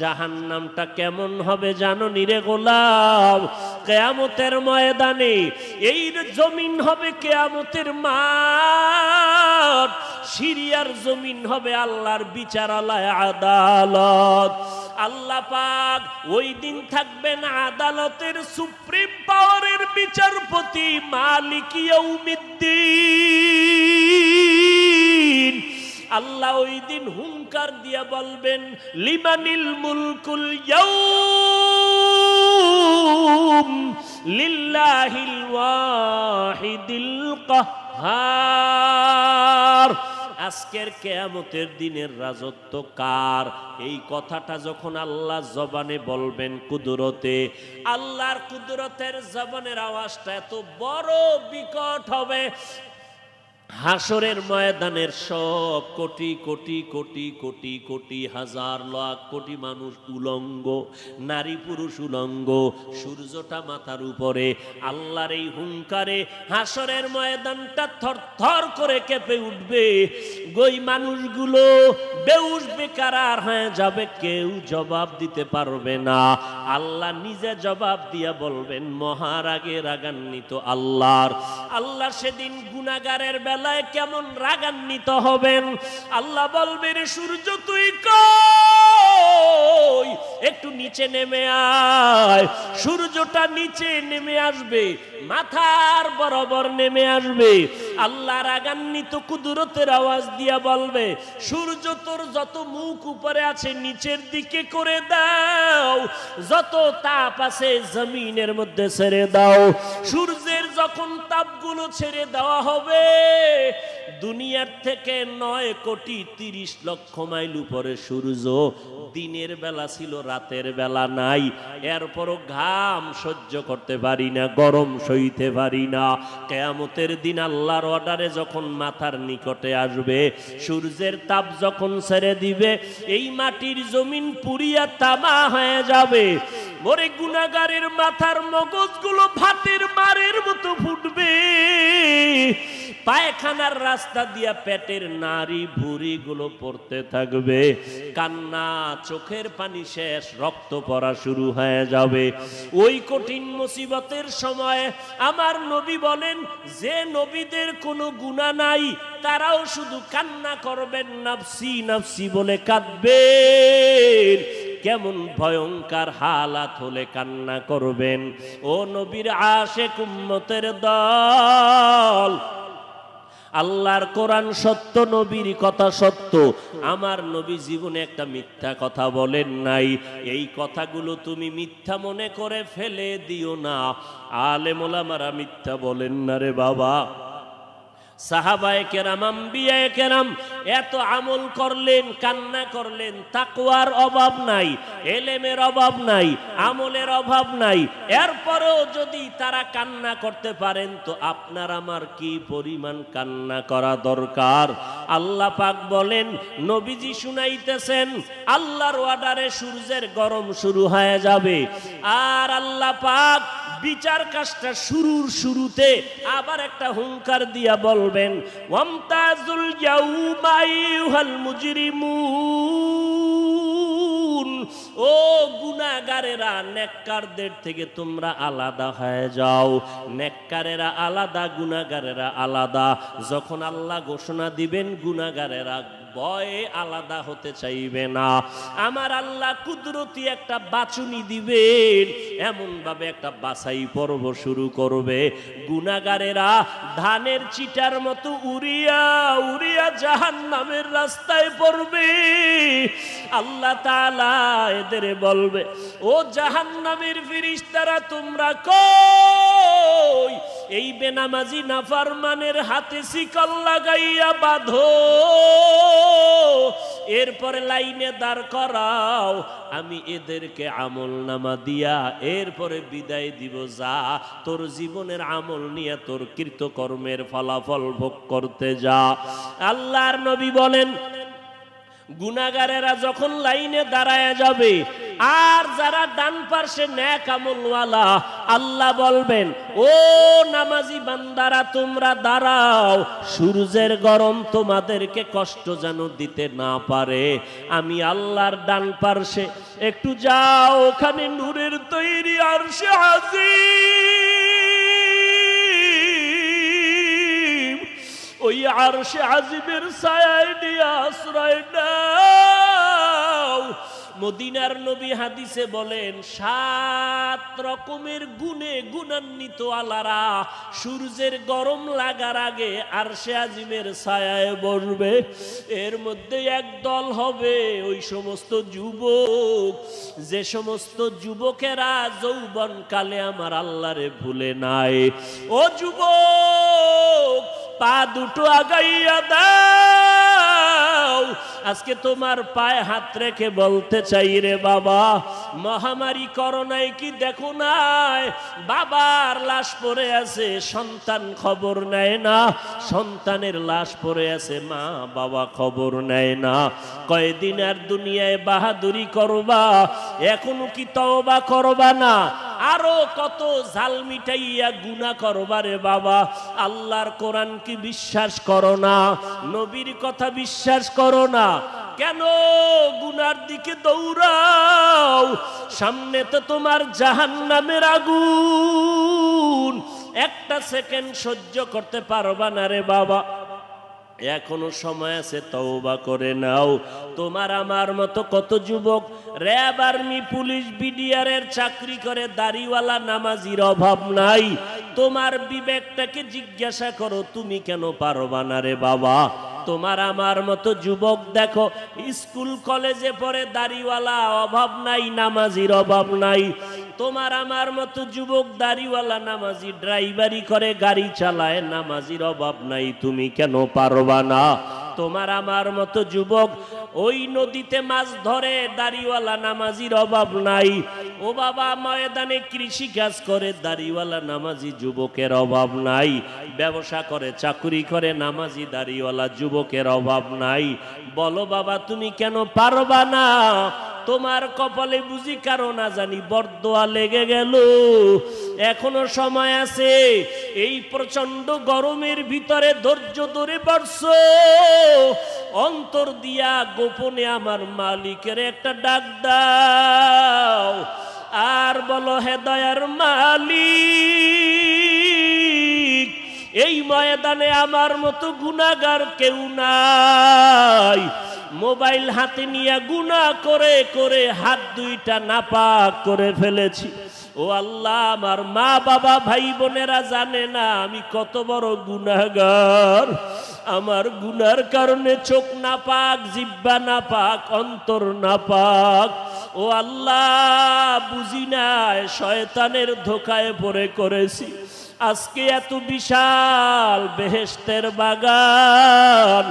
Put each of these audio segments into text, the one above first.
জাহান নামটা কেমন হবে জানো নিরে গোলাম? কেয়ামতের ময়দানে এই জমিন হবে কেয়ামতের মাঠ। সিরিয়ার জমিন হবে আল্লাহর বিচারালয় আদালত। আল্লাহ পাক ওই দিন থাকবেন আদালতের সুপ্রিম পাওয়ারের বিচারপতি মালিক ইয়াউমিদ্দিন। আল্লাহ ওই দিন হুঙ্কার দিয়া বলবেন, লিমানিল মুলকুল লিল্লাহিল ওয়াহিদিল কাহ্হার। আজকের কেয়ামতের দিনের রাজত্ব কার? এই কথাটা যখন আল্লাহ জবানে বলবেন কুদরতে, আল্লাহর কুদরতের জবানের আওয়াজটা এত বড় বিকট হবে হাসরের ময়দানের সব কোটি কোটি কোটি কোটি কোটি, হাজার লাখ কোটি মানুষ উলঙ্গ, নারী পুরুষ উলঙ্গ, সূর্যটা মাথার উপরে, আল্লাহর এই হুঙ্কারে হাসরের ময়দানটা থর থর করে কেঁপে উঠবে। গই মানুষগুলো, বেউস বেকার হয়ে যাবে, কেউ জবাব দিতে পারবে না। আল্লাহ নিজে জবাব দিয়া বলবেন, মহারাগে রাগান্বিত আল্লাহর। আল্লাহ সেদিন গুনাগারের বেলায় কেমন রাগান্বিত হবেন? আল্লাহ বলবেন সূর্য তুই কই? একটু নিচে নেমে আয়। সূর্যটা নিচে নেমে আসবে, মাথার বরাবর নেমে আসবে। আল্লাহ রাগান্বিত কুদরতের আওয়াজ দিয়া বলবে, সূর্য তোর যত মুখ উপরে আছে নিচের দিকে করে দাও, যত তাপ আছে জমিনের মধ্যে ছেড়ে দাও। সূর্যের যখন তাপগুলো ছেড়ে দেওয়া হবে, দুনিয়ার থেকে নয় কোটি তিরিশ লক্ষ মাইল উপরে সূর্য দিনের বেলা ছিল রাতের বেলা নাই। এরপরও ঘাম সহ্য করতে পারি না, গরম সইতে পারি না। কেয়ামতের দিন আল্লাহর অর্ডারে যখন মাথার নিকটে আসবে, সূর্যের তাপ যখন ছেড়ে দিবে, এই মাটির জমিন পুরিয়া তামা হয়ে যাবে। মরে গুনাগারের মাথার মগজগুলো ভাতের পায়খানার রাস্তা দিয়া পেটের নারী ভুরি গুলো পড়তে থাকবে। কান্না, চোখের পানি শেষ, রক্ত পড়া শুরু হয়ে যাবে। ওই কঠিন মুসিবতের সময় আমার নবী বলেন, যে নবীদের কোনো গুণা নাই, তারাও শুধু কান্না করবেন, নাফসি নাফসি বলে কাঁদবেন। কেমন ভয়ঙ্কর হালাত হলে কান্না করবেন। ও নবীর আশে কুম্মতের দল আল্লাহর কোরআন সত্য, নবীর কথা সত্য। আমার নবী জীবনে একটা মিথ্যা কথা বলেন নাই। এই কথাগুলো তুমি মিথ্যা মনে করে ফেলে দিও না। আলে মোলামারা মিথ্যা বলেন না রে বাবা। সাহাবায় কেরাম, আম্বিয়ায় কেরাম, এত আমল করলেন, কান্না করলেন, তাকওয়ার অভাব নাই, এলেমের অভাব নাই, আমলের অভাব নাই। এরপরেও যদি তারা কান্না করতে পারেন, তো আপনার আমার কি পরিমাণ কান্না করা দরকার? আল্লাহ পাক বলেন, নবীজি শুনাইতেছেন, আল্লাহর অর্ডারে সূর্যের গরম শুরু হয়ে যাবে। আর আল্লাহ পাক বিচার কাজটা শুরুর শুরুতে আবার একটা হুঙ্কার দিয়া বলবেন ওয়ামতাজুল ইয়াউমা আইয়ুহাল মুজরিমুন। গুনাহগারেরা নেককারদের থেকে তোমরা আলাদা হয়ে যাও। নেককারেরা আলাদা, গুনাহগারেরা আলাদা। যখন আল্লাহ ঘোষণা দিবেন, গুনাহগারেরা ভয়ে আলাদা হতে চাইবে না। আমার আল্লাহ কুদরতি একটা বাছুনি দিবেন এমন ভাবে একটা বাছাই পর্ব শুরু করবে। গুনাগারেরা ধানের চিটার মতো উড়িয়া উড়িয়া জাহান নামের রাস্তায় পড়বে। আল্লাহ তালা এদের বলবে, ও জাহান নামের ফিরিস্তারা, তোমরা কই? এই বেনামাজি নাফারমানের হাতে শিকল লাগাইয়া বাঁধো। এরপরে লাইনে দাঁড় করাও। আমি এদেরকে আমল নামা দিয়া এরপরে বিদায় দিব, যা তোর জীবনের আমল নিয়ে তোর কৃতকর্মের ফলাফল ভোগ করতে যা। আল্লাহর নবী বলেন গুনাগারেরা যখন লাইনে দাঁড়ায় যাবে, আর যারা ডান পার্শ্বে ন্যাক আমলওয়ালা, আল্লাহ বলবেন, ও নামাজি বান্দারা, তোমরা দাঁড়াও, সূর্যের গরম তোমাদেরকে কষ্ট যেন দিতে না পারে। আমি আল্লাহর ডান পার্শ্বে, একটু যাও, ওখানে নূরের তৈরি আর সে আজিম ওই আর সে আজিমের ছায়ায় নিয়ে আশ্রয় নাও। মদিনার নবী হাদিসে বলেন, সাত রকমের গুণে গুণান্বিত আলারা সূর্যের গরম লাগার আগে আর সে আজিমের ছায়ায় বসবে। এর মধ্যে এক দল হবে ওই সমস্ত যুবক। যে সমস্ত যুবকেরা যৌবন কালে আমার আল্লাহরে ভুলে নাই। ও যুবক! পা দুটো আগাইয়া দাও। আজকে তোমার পায়ে হাত রেখে বলতে চাই রে বাবা মহামারী করোনায় কি দেখো নাই? বাবার লাশ পড়ে আছে, সন্তান খবর নেয় না। সন্তানের লাশ পড়ে আছে মা বাবা খবর নেয় না। কয়দিন আর দুনিয়ায় বাহাদুরি করবা? এখনও কি তওবা করবা না? আরও কত জাল মিটাইয়া গুনা করবারে বাবা। আল্লাহর কোরআন কি বিশ্বাস করো না? নবীর কথা বিশ্বাস করো না? কেন গুনার দিকে দৌড়াও? সামনে তো তোমার জাহান নামের আগুন। একটা সেকেন্ড সহ্য করতে পারবা না রে বাবা। এখনও সময় আছে, তওবা করে নাও। তোমার আমার মতো কত যুবক, র্যাব আর্মি, পুলিশ বিডিআরের চাকরি করে দাড়িওয়ালা নামাজির অভাব নাই। তোমার বিবেকটাকে জিজ্ঞাসা করো, তুমি কেন পারবা না রে বাবা? তোমার আমার মতো যুবক দেখো, স্কুল, কলেজে পড়ে দাড়িওয়ালা অভাব নাই, নামাজির অভাব নাই। তোমার আমার মতো যুবক দাড়িওয়ালা নামাজি ড্রাইভারি করে, গাড়ি চালায়, নামাজির অভাব নাই, তুমি কেন পারবা না? তোমার আমার মতো যুবক ওই নদীতে মাছ ধরে, দাড়িওয়ালা নামাজির অভাব নাই। ও বাবা, ময়দানে কৃষি কাজ করে, দাড়িওয়ালা নামাজি যুবকের অভাব নাই। ব্যবসা করে, চাকুরি করে, নামাজি দাড়িওয়ালা যুবকের অভাব নাই। বলো বাবা, তুমি কেন পারবা না? তোমার কপালে বুঝি কারও না জানি বরদোয়া লেগে গেল। এখনও সময় আছে, এই প্রচণ্ড গরমের ভিতরে ধৈর্য ধরে পারছ অন্তর দিয়া গোপনে আমার মালিকের একটা ডাক দাও। আর বলো, হে দয়ার মালিক, এই ময়দানে আমার মতো গুনাগার কেউ নাই। মোবাইল হাতে নিয়ে গুনা করে করে হাত দুইটা নাপাক করে ফেলেছি। ও আল্লাহ, আমার মা বাবা, ভাই বোনেরা জানে না আমি কত বড় গুনাগার আমার গুনার কারণে চোখ না পাক জিব্বা না পাক অন্তর না পাক ও আল্লাহ, বুঝি নাই, শয়তানের ধোকায় পড়ে করেছি। আজকে এত বিশাল বেহেস্তের বাগান।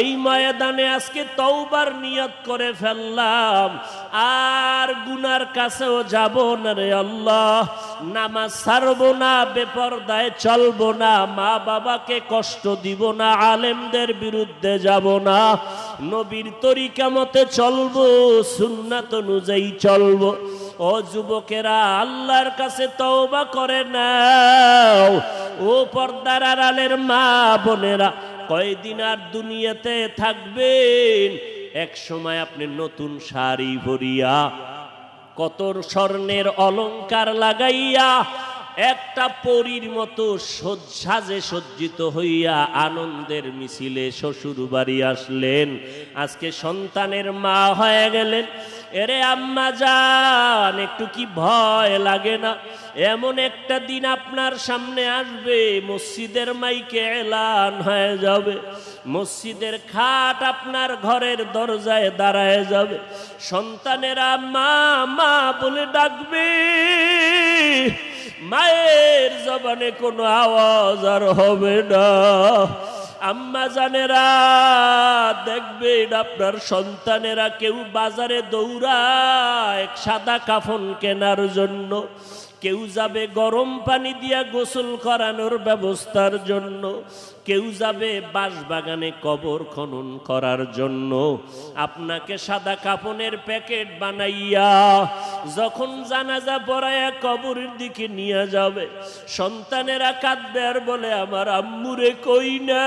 এই ময়দানে আজকে তৌবার নিয়ত করে ফেললাম। আর গুনার কাছেও যাব না রে আল্লাহ। নামাজ ছাড়বো না, বেপরদায় চলবো না মা বাবাকে কষ্ট দিব না, আলেমদের বিরুদ্ধে যাব না। নবীর তরিকা মতে চলবো, সুন্নাত অনুযায়ী চলবো। ও যুবকেরা, আল্লাহর কাছে তওবা করে নাও। ও পর্দার আড়ালের মা বোনেরা, কয়দিন আর দুনিয়াতে থাকবেন? এক সময় আপনি নতুন শাড়ি ভরিয়া কত স্বর্ণের অলংকার লাগাইয়া একটা পরীর মতো সজ- সাজে সজ্জিত হইয়া আনন্দের মিছিলে শ্বশুর বাড়ি আসলেন। আজকে সন্তানের মা হয়ে গেলেন। এরে আম্মা যান, একটু কি ভয় লাগে না? এমন একটা দিন আপনার সামনে আসবে, মসজিদের মাইকে এলান হয়ে যাবে। মসজিদের খাট আপনার ঘরের দরজায় দাঁড়ায় যাবে। সন্তানেরা মা মা বলে ডাকবে। মায়ের জবানে কোনো আওয়াজ আর হবে না। আম্মা জানেরা, দেখবেন আপনার সন্তানেরা কেউ বাজারে দৌড়ায় সাদা কাফন কেনার জন্য। কেউ যাবে গরম পানি দিয়া গোসল করানোর ব্যবস্থার জন্য। কেউ যাবে বাঁশবাগানে কবর খনন করার জন্য। আপনাকে সাদা কাপনের প্যাকেট বানাইয়া যখন জানাজা পড়াইয়া কবরের দিকে নিয়ে যাবে, সন্তানেরা কাঁদবে আর বলে, আমার আম্মুরে কই না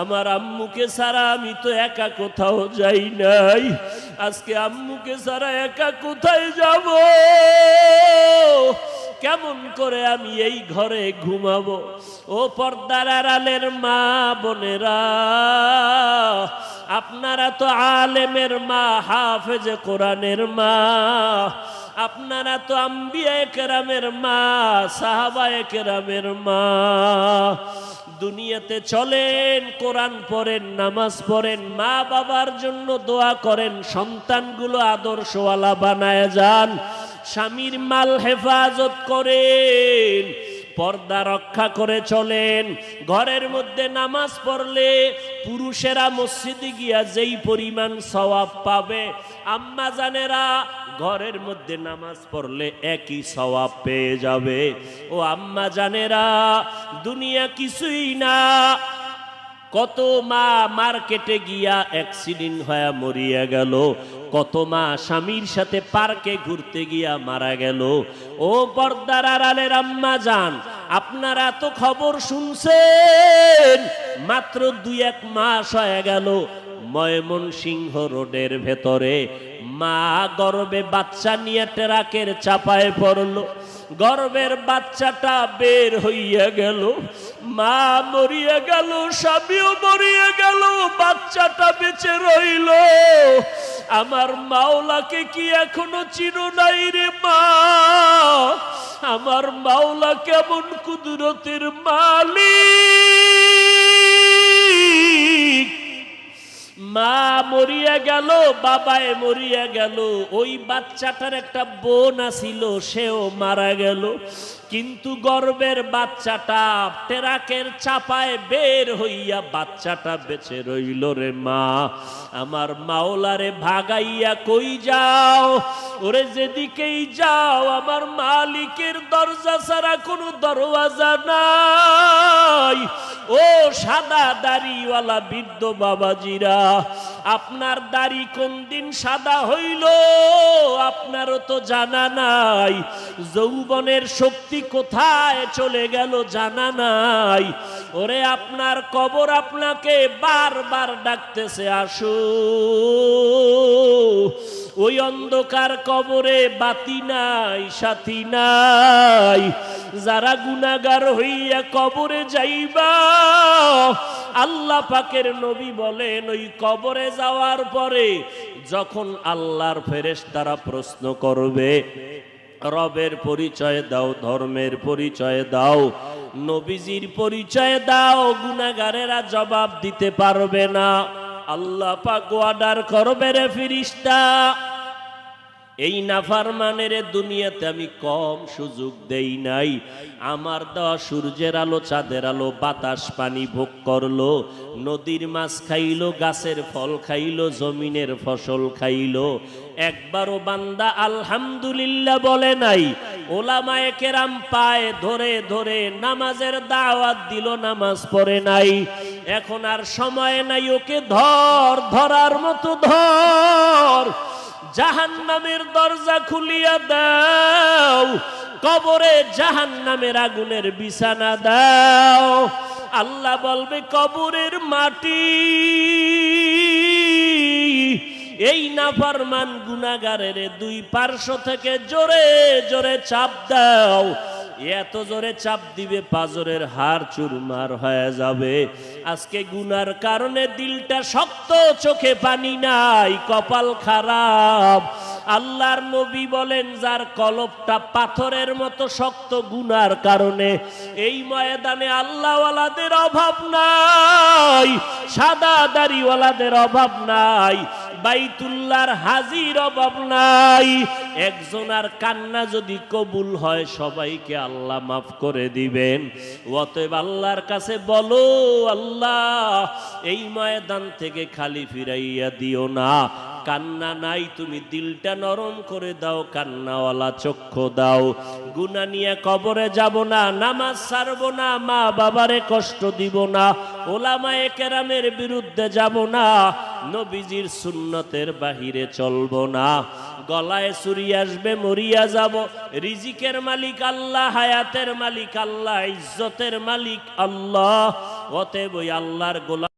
আমার আম্মুকে ছাড়া আমি তো একা কোথাও যাই নাই। আজকে আম্মুকে ছাড়া একা কোথায় যাব? কেমন করে আমি এই ঘরে ঘুমাবো? ও পর্দার আড়ালের মা বোনেরা, আপনারা তো আলেমের মা, হাফেজ কোরআনের মা। আপনারা তো আম্বিয়া কেরামের মা সাহাবায়ে কেরামের মা। দুনিয়াতে চলেন, কোরআন পড়েন, নামাজ পড়েন, মা বাবার জন্য দোয়া করেন, সন্তানগুলো আদর্শওয়ালা বানায় যান। স্বামীর মাল হেফাজত করেন, পর্দা রক্ষা করে চলেন, ঘরের মধ্যে নামাজ পড়লে পুরুষেরা মসজিদে গিয়া যেই পরিমাণ সওয়াব পাবে, আম্মা জানেরা ঘরের মধ্যে নামাজ পড়লে একই সওয়াব পেয়ে যাবে। ও আম্মা জানেরা, দুনিয়া কিছুই না কত মা মার্কেটে গিয়া অ্যাক্সিডেন্ট হয়ে মরিয়া গেল। কত মা স্বামীর সাথে পার্কে ঘুরতে গিয়া মারা গেল। ও পর্দার আড়ালের আম্মা যান আপনারা তো খবর শুনছেন? মাত্র দুই এক মাস হয়ে গেল ময়মনসিংহ রোডের ভেতরে। মা গর্বে বাচ্চা নিয়ে ট্রাকের চাপায় পড়ল। গর্বের বাচ্চাটা বের হইয়া গেল। মা মরিয়া গেল, স্বামীও মরিয়া গেল, বাচ্চাটা বেঁচে রইল। আমার মাওলাকে কি এখনও চিনো নাই রে মা? আমার মাওলা কেমন কুদরতের মালিক? মরিয়া গেল, বাবায় মরিয়া গেল। ওই বাচ্চাটার একটা বোন আসিল সেও মারা গেল। কিন্তু গর্বের বাচ্চাটা টেরাকের চাপায় বের হইয়া বাচ্চাটা বেঁচে রইল রে মা। আমার মাওলারে ভাগাইয়া কই যাও? ওরে যেদিকেই যাও, আমার মালিকের দরজা ছাড়া কোনো দরওয়াজা নাই। ও সাদা দাড়িওয়ালা বৃদ্ধ বাবাজিরা আপনার দাড়ি কোন দিন সাদা হইল? আপনারও তো জানা নাই। যৌবনের শক্তি কোথায় চলে গেল জানা নাই। ওরে, আপনার কবর আপনাকে বারবার ডাকতেছে, আসো। ওই অন্ধকার কবরে বাতি নাই, সাথী নাই। যারা গুনাগার হইয়া কবরে যাইবা, আল্লাহ পাকের নবী বলেন, ওই কবরে যাওয়ার পরে যখন আল্লাহর ফেরেশ তারা প্রশ্ন করবে, রবের পরিচয় দাও, ধর্মের পরিচয় দাও, নবীজির পরিচয় দাও গুনাগারেরা জবাব দিতে পারবে না। আল্লাহ পাক অর্ডার করবে রে ফিরিস্তা। এই নাফারমানের দুনিয়াতে আমি কম সুযোগ দেই নাই। আমার দেওয়া সূর্যের আলো, চাঁদের আলো, বাতাস, পানি ভোগ করল, নদীর মাছ খাইলো, গাছের ফল খাইলো, জমিনের ফসল খাইলো। একবারও বান্দা আলহামদুলিল্লাহ বলে নাই। ওলামায়ে কেরাম পায় ধরে ধরে নামাজের দাওয়াত দিল, নামাজ পড়ে নাই। এখন আর সময় নাই ওকে ধর, ধরার মতো ধর। জাহান নামের দরজা খুলিয়া দাও, কবরে জাহান নামের আগুনের বিছানা দাও। আল্লাহ বলবে, কবরের মাটি, এই নাফরমান গুনাগারের দুই পার্শ্ব থেকে জোরে জোরে চাপ দাও। এত জোরে চাপ দিবে, পাজরের হার চুরমার হয়ে যাবে। আজকে গুনার কারণে দিলটা শক্ত, চোখে পানি নাই, কপাল খারাপ। আল্লাহর নবী বলেন, যার কলবটা পাথরের মতো শক্ত গুনার কারণে, এই ময়দানে আল্লাহওয়ালাদের অভাব নাই, সাদা দাড়িওয়ালাদের অভাব নাই, বাইতুল্লাহর হাজির অভাব নাই। একজনার কান্না যদি কবুল হয়, সবাইকে আল্লাহ মাফ করে দিবেন। অতএব আল্লাহর কাছে বলো, আল্লাহ, এই ময়দান থেকে খালি ফিরাইয়া দিও না। কান্না নাই, তুমি দিলটা নরম করে দাও, কান্নাওয়ালা চক্ষু দাও। গুনা নিয়ে কবরে যাব না, নামাজ ছাড়বো না মা বাবারে কষ্ট দিব না, ওলামায়ে কেরামের বিরুদ্ধে যাব না। নবীজির সুন্নতের বাহিরে চলব না। গলায় চুরি আসবে, মরিয়া যাব। রিজিকের মালিক আল্লাহ, হায়াতের মালিক আল্লাহ, ইজ্জতের মালিক আল্লাহ। অতএব ওই আল্লাহর গোলা